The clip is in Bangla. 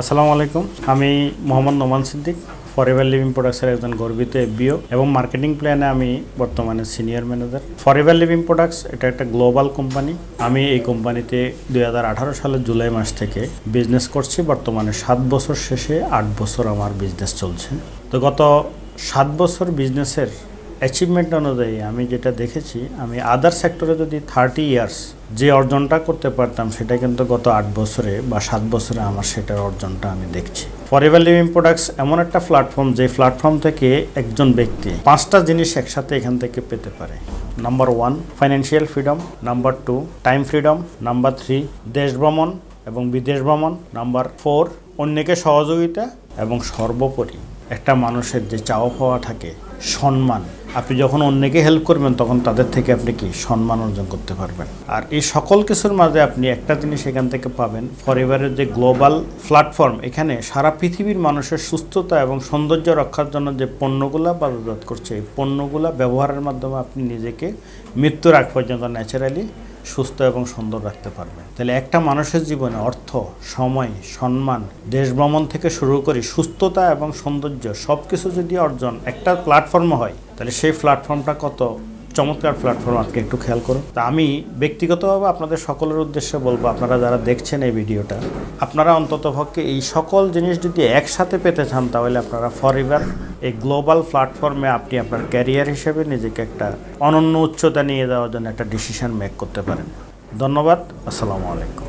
আসসালামু আলাইকুম। আমি মোহাম্মদ নোমান সিদ্দিক ফরেভার লিভিং প্রোডাক্টসের একজন গর্বিত এফবিও এবং মার্কেটিং প্ল্যানে আমি বর্তমানে senior manager Forever Living Products এটা একটা গ্লোবাল কোম্পানি আমি এই কোম্পানিতে দু হাজার আঠারো সালের জুলাই মাস থেকে বিজনেস করছি। বর্তমানে সাত বছর শেষে আট বছর আমার বিজনেস চলছে। তো গত সাত বছর বিজনেসের অ্যাচিভমেন্ট অনুযায়ী আমি যেটা দেখেছি, আমি আদার সেক্টরে যদি থার্টি ইয়ার্স যে অর্জনটা করতে পারতাম, সেটা কিন্তু গত আট বছরে বা সাত বছরে আমার সেটার অর্জনটা আমি দেখছি। ফরেভার লিভিং প্রোডাক্টস এমন একটা প্ল্যাটফর্ম যে প্ল্যাটফর্ম থেকে একজন ব্যক্তি পাঁচটা জিনিস একসাথে এখান থেকে পেতে পারে। Number one financial freedom number two time freedom number three দেশ ভ্রমণ এবং বিদেশ ভ্রমণ. নাম্বার ফোর অন্যকে সহযোগিতা এবং সর্বোপরি একটা মানুষের যে চাওয়া পাওয়া থাকে, সম্মান। আপনি যখন অন্যকে হেল্প করবেন, তখন তাদের থেকে আপনি কি সম্মান অর্জন করতে পারবেন? আর এই সকল কিছুর মাঝে আপনি একটা জিনিস এখান থেকে পাবেন ফরএভারের যে গ্লোবাল প্ল্যাটফর্ম এখানে সারা পৃথিবীর মানুষের সুস্থতা এবং সৌন্দর্য রক্ষার জন্য যে পণ্যগুলা বাজারজাত করছে, এই পণ্যগুলা ব্যবহারের মাধ্যমে আপনি নিজেকে মৃত্যুর আগ পর্যন্ত ন্যাচারালি সুস্থ এবং সুন্দর রাখতে পারবে তাহলে একটা মানুষের জীবনে অর্থ, সময়, সম্মান, দেশ ভ্রমণ থেকে শুরু করে সুস্থতা এবং সৌন্দর্য সব কিছু যদি অর্জন একটা প্ল্যাটফর্ম হয়, তাহলে সেই প্ল্যাটফর্মটা কত? চমৎকার প্ল্যাটফর্ম আজকে একটু খেয়াল করুন তা আমি ব্যক্তিগতভাবে আপনাদের সকলের উদ্দেশ্যে বলব, আপনারা যারা দেখছেন এই ভিডিওটা, আপনারা অন্ততপক্ষে এই সকল জিনিস যদি একসাথে পেতে চান, তাহলে আপনারা ফর ফরএভার এই গ্লোবাল প্ল্যাটফর্মে আপনি আপনার ক্যারিয়ার হিসেবে নিজেকে একটা অনন্য উচ্চতা নিয়ে যাওয়ার জন্য একটা ডিসিশন মেক করতে পারেন। ধন্যবাদ, আসসালামু আলাইকুম।